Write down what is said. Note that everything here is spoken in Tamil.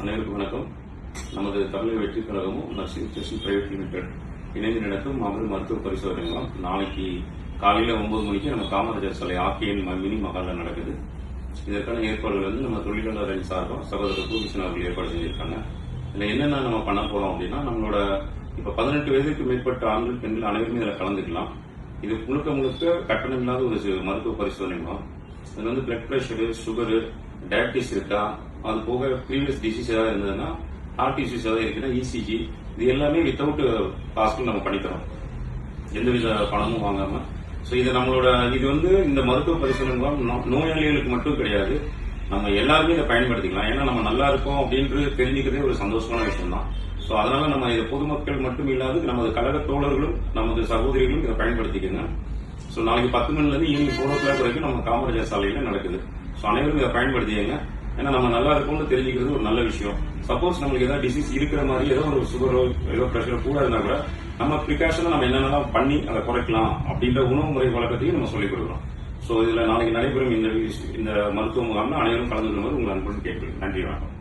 அனைவருக்கும் வணக்கம். நமது தமிழக வெற்றி கழகமும் நர்சிங் ஸ்டேஷன் பிரைவேட் லிமிடெட் இணைந்து நடத்தும் மாபெரும் மருத்துவ பரிசோதனை நாளைக்கு காலையில ஒன்பது மணிக்கு நம்ம காமராஜர் சாலை ஆக்கியன் மினி மகாலில் நடக்குது. இதற்கான ஏற்பாடுகள் வந்து நம்ம தொழிலாளர் அணி சார்பா சகோதரர் பூகிஷன் அவர்கள் ஏற்பாடு செஞ்சிருக்காங்க. இதில் என்னென்ன நம்ம பண்ண போறோம் அப்படின்னா நம்மளோட இப்ப பதினெட்டு வயதுக்கு மேற்பட்ட ஆண்கள் பெண்கள் அனைவருமே இதில் கலந்துக்கலாம். இது முழுக்க முழுக்க கட்டணம் இல்லாத ஒரு மருத்துவ பரிசோதனை தான் இதில் வந்து பிளட் ப்ரெஷரு சுகரு டயபிட்டிஸ் இருக்கா? அது போக ப்ரீவியஸ் டிசீஸ் ஏதாவது இருந்ததுன்னா ஹார்ட் இஷ்யூஸ் ஏதாவது இருக்குன்னா இசிஜி இது எல்லாமே வித்தவுட் காஸ்ட்டும் uh, நம்ம பண்ணித்தரோம் எந்தவித பணமும் வாங்காம. ஸோ இது நம்மளோட இது வந்து இந்த மருத்துவ பரிசோதனை நோயாளிகளுக்கு மட்டும் கிடையாது. நம்ம எல்லாருமே இதை பயன்படுத்திக்கலாம். ஏன்னா நம்ம நல்லா இருக்கோம் அப்படின்றது தெரிஞ்சுக்கிறதே ஒரு சந்தோஷமான விஷயம் தான் ஸோ அதனால நம்ம இதை பொதுமக்கள் மட்டும் இல்லாது நமது கழக தோழர்களும் நமது சகோதரிகளும் இதை பயன்படுத்திக்கங்க. ஸோ நாளைக்கு பத்து மணிலேருந்து ஈவினிங் ஃபோர் ஓ கிளாக் வரைக்கும் நம்ம காமராஜர் சாலையில் நடக்குது. ஸோ அனைவரும் இதை பயன்படுத்திக்கங்க. ஏன்னா நம்ம நல்லா இருக்கோம்னு தெரிஞ்சுக்கிறது ஒரு நல்ல விஷயம். சப்போஸ் நம்மளுக்கு ஏதாவது டிசீஸ் இருக்கிற மாதிரி ஏதோ ஒரு சுகரோ ஏதோ ப்ரெஷரோ கூட இருந்தா கூட நம்ம ப்ரிகாஷனை நம்ம என்னென்னலாம் பண்ணி அதை குறைக்கலாம் அப்படின்ற உணவு முறை வழக்கத்தையும் நம்ம சொல்லிக் கொடுக்குறோம் ஸோ இதுல நாளைக்கு நடைபெறும் இந்த இந்த மருத்துவ முகாம்ல அனைவரும் கலந்து கொள்ளுமாறு உங்கள் அன்புடன் கேட்கிறேன். நன்றி வணக்கம்.